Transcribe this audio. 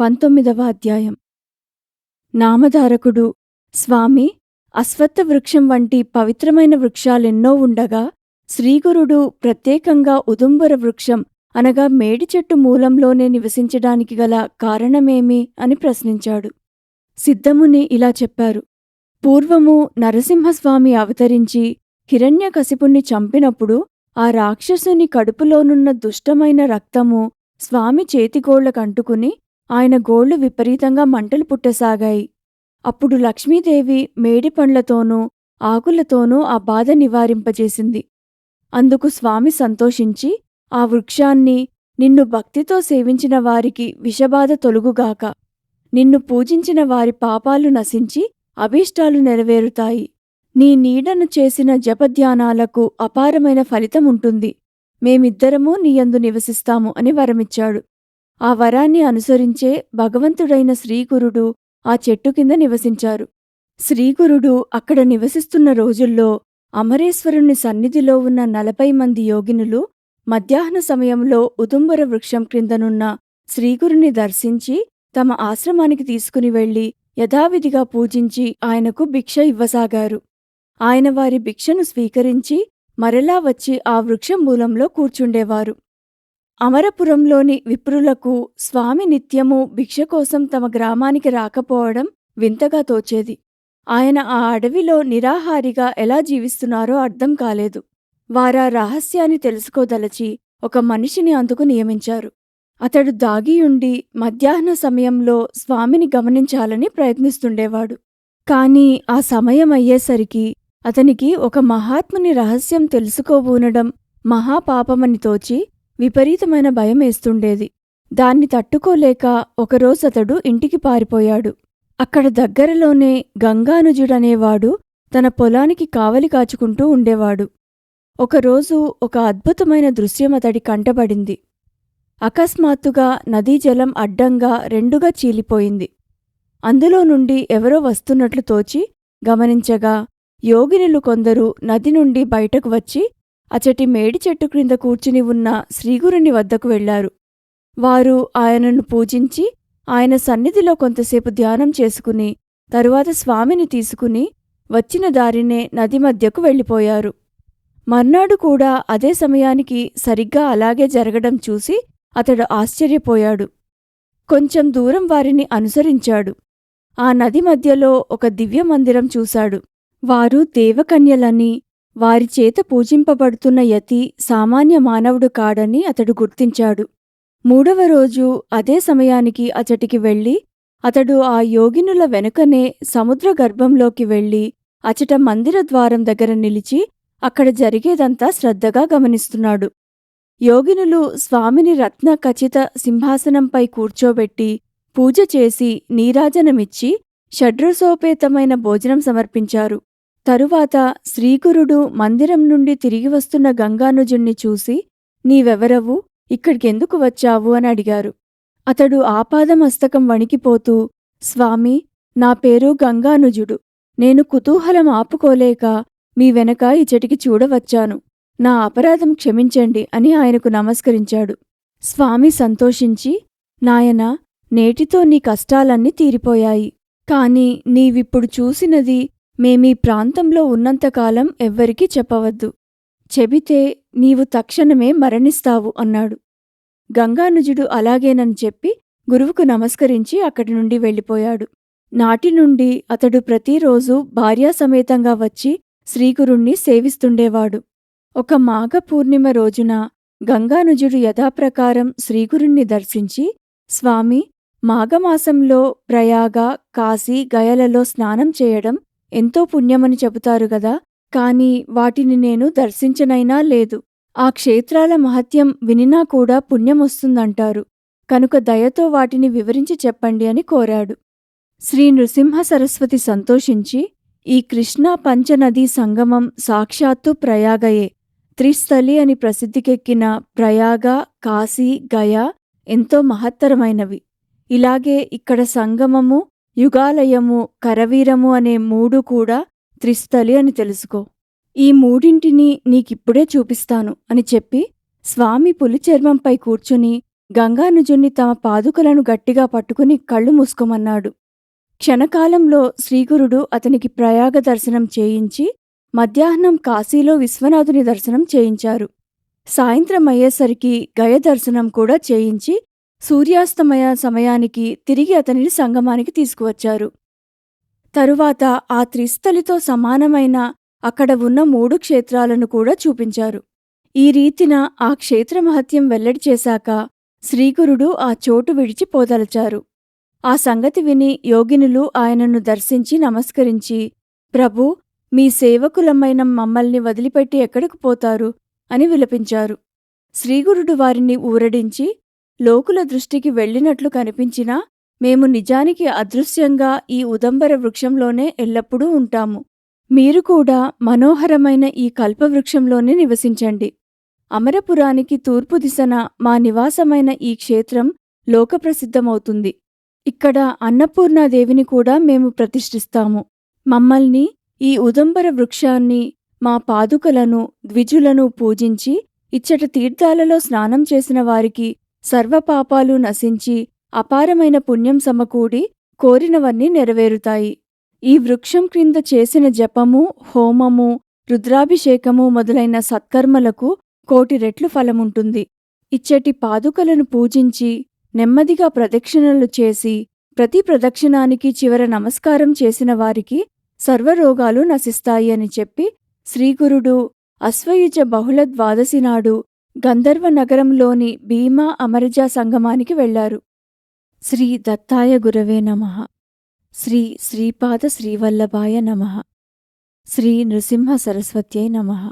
పంతొమ్మిదవ అధ్యాయం. నామధారకుడు స్వామి అశ్వత్థ వృక్షం వంటి పవిత్రమైన వృక్షాలెన్నో ఉండగా శ్రీగురుడు ప్రత్యేకంగా ఉదుంబర వృక్షం అనగా మేడి చెట్టు మూలంలోనే నివసించడానికి గల కారణమేమి అని ప్రశ్నించాడు. సిద్ధముని ఇలా చెప్పారు. పూర్వము నరసింహస్వామి అవతరించి హిరణ్యకశిపుణ్ణి చంపినప్పుడు ఆ రాక్షసుని కడుపులోనున్న దుష్టమైన రక్తము స్వామి చేతిగోళ్ళకంటుకుని ఆయన గోళ్ళు విపరీతంగా మంటలు పుట్టసాగాయి. అప్పుడు లక్ష్మీదేవి మేడి పండ్లతోనూ ఆకులతోనూ ఆ బాధ నివారింపజేసింది. అందుకు స్వామి సంతోషించి ఆ వృక్షాన్ని నిన్ను భక్తితో సేవించిన వారికి విషబాధ తొలుగుగాక. నిన్ను పూజించిన వారి పాపాలు నశించి అభీష్టాలు నెరవేరుతాయి. నీ నీడను చేసిన జపధ్యానాలకు అపారమైన ఫలితముంటుంది. మేమిద్దరమూ నీయందు నివసిస్తాము అని వరమిచ్చాడు. ఆ వరాన్ని అనుసరించే భగవంతుడైన శ్రీగురుడు ఆ చెట్టు కింద నివసించారు. శ్రీగురుడు అక్కడ నివసిస్తున్న రోజుల్లో అమరేశ్వరుని సన్నిధిలో ఉన్న నలభై మంది యోగినులు మధ్యాహ్న సమయంలో ఉదుంబర వృక్షం క్రిందనున్న శ్రీగురుని దర్శించి తమ ఆశ్రమానికి తీసుకుని వెళ్ళి యథావిధిగా పూజించి ఆయనకు భిక్ష ఇవ్వసాగారు. ఆయన వారి భిక్షను స్వీకరించి మరలా వచ్చి ఆ వృక్షం మూలంలో కూర్చుండేవారు. అమరపురంలోని విప్రులకు స్వామి నిత్యము భిక్ష కోసం తమ గ్రామానికి రాకపోవడం వింతగా తోచేది. ఆయన ఆ అడవిలో నిరాహారిగా ఎలా జీవిస్తున్నారో అర్థం కాలేదు. వారా రహస్యాన్ని తెలుసుకోదలచి ఒక మనిషిని అందుకు నియమించారు. అతడు దాగియుండి మధ్యాహ్న సమయంలో స్వామిని గమనించాలని ప్రయత్నిస్తుండేవాడు. కాని ఆ సమయం అయ్యేసరికి అతనికి ఒక మహాత్ముని రహస్యం తెలుసుకోబూనడం మహాపాపమని తోచి విపరీతమైన భయమేస్తుండేది దాన్ని తట్టుకోలేక ఒకరోజతడు ఇంటికి పారిపోయాడు. అక్కడ దగ్గరలోనే గంగానుజుడనేవాడు తన పొలానికి కావలి కాచుకుంటూ ఉండేవాడు. ఒకరోజు ఒక అద్భుతమైన దృశ్యం అతడి కంటబడింది. అకస్మాత్తుగా నదీజలం అడ్డంగా రెండుగా చీలిపోయింది. అందులో నుండి ఎవరో వస్తున్నట్లు తోచి గమనించగా యోగినులు కొందరు నది నుండి బయటకు వచ్చి అచటి మేడి చెట్టు క్రింద కూర్చుని ఉన్న శ్రీగురుని వద్దకు వెళ్ళారు వారు ఆయనను పూజించి ఆయన సన్నిధిలో కొంతసేపు ధ్యానం చేసుకుని తరువాత స్వామిని తీసుకుని వచ్చిన దారినే నది మధ్యకు వెళ్ళిపోయారు. మర్నాడు కూడా అదే సమయానికి సరిగ్గా అలాగే జరగడం చూసి అతడు ఆశ్చర్యపోయాడు. కొంచెం దూరం వారిని అనుసరించాడు. ఆ నది మధ్యలో ఒక దివ్య మందిరం చూశాడు. వారు దేవకన్యలని వారి చేత పూజింపబడుతున్న యతి సామాన్య మానవుడు కాడని అతడు గుర్తించాడు. మూడవ రోజు అదే సమయానికి అచటికి వెళ్ళి అతడు ఆ యోగినుల వెనుకనే సముద్ర గర్భంలోకి వెళ్ళి అచట మందిర ద్వారం దగ్గర నిలిచి అక్కడ జరిగేదంతా శ్రద్ధగా గమనిస్తున్నాడు. యోగినులు స్వామిని రత్న ఖచిత సింహాసనంపై కూర్చోబెట్టి పూజ చేసి నీరాజనమిచ్చి షడ్రసోపేతమైన భోజనం సమర్పించారు. తరువాత శ్రీగురుడు మందిరం నుండి తిరిగి వస్తున్న గంగానుజుణ్ణి చూసి నీవెవరవు ఇక్కడికెందుకు వచ్చావు? అని అడిగారు. అతడు ఆపాదమస్తకం వణికిపోతూ స్వామి నా పేరు గంగానుజుడు. నేను కుతూహలం ఆపుకోలేక మీ వెనక ఇచటికి చూడవచ్చాను. నా అపరాధం క్షమించండి అని ఆయనకు నమస్కరించాడు. స్వామి సంతోషించి నాయనా నేటితో నీ కష్టాలన్నీ తీరిపోయాయి. కాని నీవిప్పుడు చూసినది మేమీ ప్రాంతంలో ఉన్నంతకాలం ఎవ్వరికీ చెప్పవద్దు. చెబితే నీవు తక్షణమే మరణిస్తావు అన్నాడు. గంగానుజుడు అలాగేనని చెప్పి గురువుకు నమస్కరించి అక్కడి నుండి వెళ్ళిపోయాడు. నాటి నుండి అతడు ప్రతిరోజు భార్యాసమేతంగా వచ్చి శ్రీగురుణ్ణి సేవిస్తుండేవాడు. ఒక మాఘ పూర్ణిమ రోజున గంగానుజుడు యథాప్రకారం శ్రీగురుణ్ణి దర్శించి స్వామి మాఘమాసంలో ప్రయాగ కాశీ గయలలో స్నానం చేయడం ఎంతో పుణ్యమని చెబుతారు గదా కాని వాటిని నేను దర్శించనైనా లేదు. ఆ క్షేత్రాల మహత్యం వినినా కూడా పుణ్యమొస్తుందంటారు. కనుక దయతో వాటిని వివరించి చెప్పండి అని కోరాడు. శ్రీ నృసింహ సరస్వతి సంతోషించి ఈ కృష్ణా పంచనదీ సంగమం సాక్షాత్తు ప్రయాగయే. త్రిస్థలి అని ప్రసిద్ధికెక్కిన ప్రయాగ కాశీ గయా ఎంతో మహత్తరమైనవి. ఇలాగే ఇక్కడ సంగమము యుగాలయము కరవీరము అనే మూడు కూడా త్రిస్థలి అని తెలుసుకో. ఈ మూడింటిని నీకిప్పుడే చూపిస్తాను అని చెప్పి స్వామి పులి చర్మంపై కూర్చుని గంగానుజుణ్ణి తమ పాదుకలను గట్టిగా పట్టుకుని కళ్ళు మూసుకోమన్నాడు. క్షణకాలంలో శ్రీగురుడు అతనికి ప్రయాగ దర్శనం చేయించి మధ్యాహ్నం కాశీలో విశ్వనాథుని దర్శనం చేయించారు. సాయంత్రం అయ్యేసరికి గయ దర్శనం కూడా చేయించి సూర్యాస్తమయ సమయానికి తిరిగి అతనిని సంగమానికి తీసుకువచ్చారు. తరువాత ఆ త్రిస్థలితో సమానమైన అక్కడ ఉన్న మూడు క్షేత్రాలను కూడా చూపించారు. ఈ రీతిన ఆ క్షేత్ర మహత్యం వెల్లడి చేశాక శ్రీగురుడు ఆ చోటు విడిచి పోదలచారు. ఆ సంగతి విని యోగినులు ఆయనను దర్శించి నమస్కరించి ప్రభూ మీ సేవకులమైన మమ్మల్ని వదిలిపెట్టి ఎక్కడికి పోతారు? అని విలపించారు. శ్రీగురుడు వారిని ఊరడించి లోకుల దృష్టికి వెళ్ళినట్లు కనిపించినా మేము నిజానికి అదృశ్యంగా ఈ ఉదంబర వృక్షంలోనే ఎల్లప్పుడూ ఉంటాము. మీరు కూడా మనోహరమైన ఈ కల్పవృక్షంలోనే నివసించండి. అమరపురానికి తూర్పు దిశన మా నివాసమైన ఈ క్షేత్రం లోకప్రసిద్ధమవుతుంది. ఇక్కడ అన్నపూర్ణాదేవిని కూడా మేము ప్రతిష్ఠిస్తాము. మమ్మల్ని ఈ ఉదంబర వృక్షాన్ని మా పాదుకలను ద్విజులను పూజించి ఇచ్చట తీర్థాలలో స్నానం చేసిన వారికి సర్వపాపాలు నశించి అపారమైన పుణ్యం సమకూడి కోరినవన్నీ నెరవేరుతాయి. ఈ వృక్షం క్రింద చేసిన జపము హోమము రుద్రాభిషేకము మొదలైన సత్కర్మలకు కోటి రెట్లు ఫలముంటుంది. ఇచ్చటి పాదుకలను పూజించి నెమ్మదిగా ప్రదక్షిణలు చేసి ప్రతి ప్రదక్షిణానికి చివర నమస్కారం చేసిన వారికి సర్వరోగాలు నశిస్తాయి అని చెప్పి శ్రీగురుడు అశ్వయుజ బహుళ ద్వాదశి నాడు గంధర్వ నగరంలోని భీమా అమరజా సంగమానికి వెళ్ళారు శ్రీ దత్తాయ గురవే నమ. శ్రీ శ్రీపాద శ్రీవల్లభాయ నమ. శ్రీ నృసింహ సరస్వత్యై నమః.